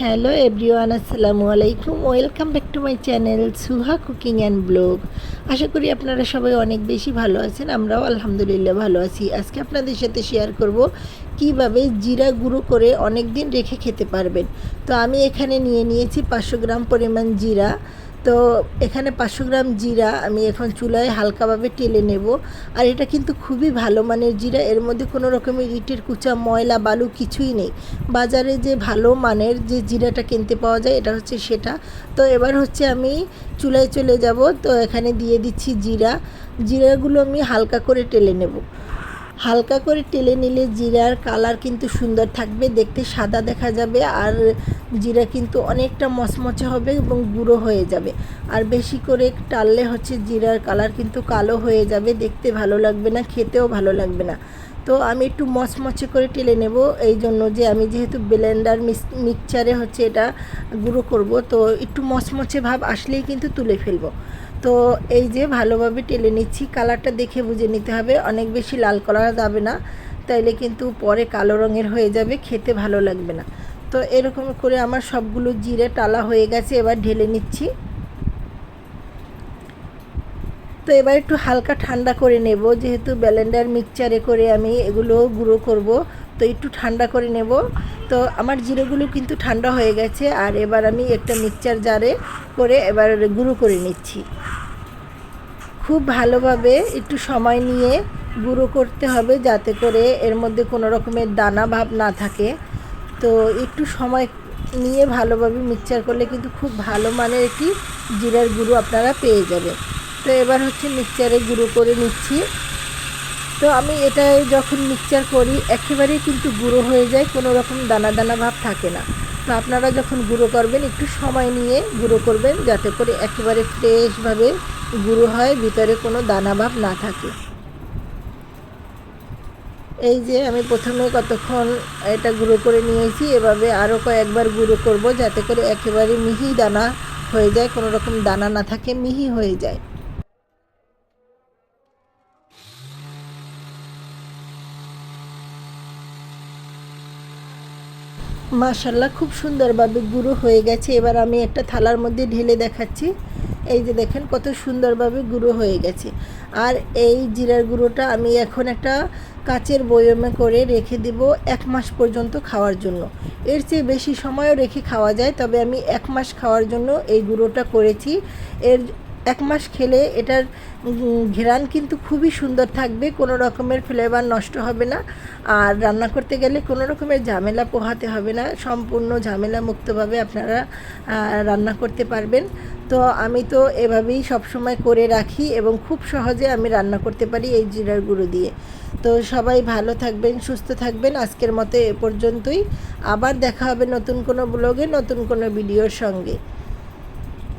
Hello everyone আসসালামু আলাইকুম welcome back to my channel Suha cooking and blog আশা করি আপনারা সবাই অনেক বেশি ভালো আছেন, আমরাও আলহামদুলিল্লাহ ভালো আছি। আজকে আপনাদের সাথে শেয়ার করব কীভাবে জিরা গুঁড়ো করে অনেক দিন রেখে খেতে পারবেন। তো আমি এখানে নিয়ে নিয়েছি পাঁচশো গ্রাম পরিমাণ জিরা। তো এখানে পাঁচশো গ্রাম জিরা আমি এখন চুলায় হালকাভাবে টেলে নেব। আর এটা কিন্তু খুবই ভালো মানের জিরা, এর মধ্যে কোনো রকমের ইটের কুচা, ময়লা, বালু কিছুই নেই। বাজারে যে ভালো মানের যে জিরাটা কিনতে পাওয়া যায়, এটা হচ্ছে সেটা। তো এবার হচ্ছে আমি চুলায় চলে যাব। তো এখানে দিয়ে দিচ্ছি জিরা। জিরাগুলো আমি হালকা করে টেলে নেব। হালকা করে টেলে নিলে জিরার কালার কিন্তু সুন্দর থাকবে, দেখতে সাদা দেখা যাবে আর জিরা কিন্তু অনেকটা মচমচে হবে এবং গুঁড়ো হয়ে যাবে। আর বেশি করে টাললে হচ্ছে জিরার কালার কিন্তু কালো হয়ে যাবে, দেখতে ভালো লাগবে না, খেতেও ভালো লাগবে না। তো আমি একটু মচমচে করে টেলে নেব এই জন্য যে আমি যেহেতু ব্লেন্ডার মিক্সচারে হচ্ছে এটা গুঁড়ো করব, তো একটু মচমচে ভাব আসলেই কিন্তু তুলে ফেলব। তো এই যে ভালোভাবে টেলে নিচ্ছি, কালারটা দেখে বুঝে নিতে হবে। অনেক বেশি লাল করা যাবে না, তাইলে কিন্তু পরে কালো রঙের হয়ে যাবে, খেতে ভালো লাগবে না। তো এরকম করে আমার সবগুলো জিরে টালা হয়ে গেছে, এবার ঢেলে নিচ্ছি। তো এবার একটু হালকা ঠান্ডা করে নেব, যেহেতু ব্যালেন্ডার মিক্সচারে করে আমি এগুলো গুঁড়ো করব। তো একটু ঠান্ডা করে নেব। তো আমার জিরেগুলো কিন্তু ঠান্ডা হয়ে গেছে, আর এবার আমি একটা মিক্সচার জারে করে এবার গুঁড়ো করে নিচ্ছি। খুব ভালোভাবে একটু সময় নিয়ে গুঁড়ো করতে হবে যাতে করে এর মধ্যে কোনো রকমের দানা ভাব না থাকে। তো একটু সময় নিয়ে ভালোভাবে মিক্সচার করলে কিন্তু খুব ভালো মানের একটি জিরার গুঁড়ো আপনারা পেয়ে যাবেন। তো এবার হচ্ছে মিক্সচারে গুঁড়ো করে নিচ্ছি। তো আমি এটা যখন মিক্সচার করি, একেবারেই কিন্তু গুঁড়ো হয়ে যায়, কোনো রকম দানা দানা ভাব থাকে না। তো আপনারা যখন গুঁড়ো করবেন, একটু সময় নিয়ে গুঁড়ো করবেন, যাতে করে একেবারে ফ্রেশভাবে গুঁড়ো হয়, ভিতরে কোনো দানা ভাব না থাকে। এই যে আমি প্রথমে কতক্ষণ এটা গুঁড়ো করে নিয়েছি, এভাবে আরও কয়েকবার গুঁড়ো করব, যাতে করে একেবারে মিহি দানা হয়ে যায়, কোনো রকম দানা না থাকে, মিহি হয়ে যায়। মাশাল্লাহ খুব সুন্দরভাবে গুঁড়ো হয়ে গেছে। এবার আমি একটা থালার মধ্যে ঢেলে দেখাচ্ছি। এই যে দেখেন, কত সুন্দরভাবে গুঁড়ো হয়ে গেছে। আর এই জিরার গুঁড়োটা আমি এখন একটা কাচের বয়মে করে রেখে দেব এক মাস পর্যন্ত খাওয়ার জন্য। এর চেয়ে বেশি সময়ও রেখে খাওয়া যায়, তবে আমি এক মাস খাওয়ার জন্য এই গুঁড়োটা করেছি। এর এক মাস খেলে এটার ঘেরান কিন্তু খুবই সুন্দর থাকবে, কোনো রকমের ফ্লেভার নষ্ট হবে না। আর রান্না করতে গেলে কোনো রকমের ঝামেলা পোহাতে হবে না, সম্পূর্ণ ঝামেলা মুক্তভাবে আপনারা রান্না করতে পারবেন। তো আমি তো এভাবেই সবসময় করে রাখি এবং খুব সহজে আমি রান্না করতে পারি এই জিরার গুঁড়ো দিয়ে। তো সবাই ভালো থাকবেন, সুস্থ থাকবেন। আজকের মতো এ পর্যন্তই। আবার দেখা হবে নতুন কোনো ব্লগে নতুন কোনো ভিডিওর সঙ্গে।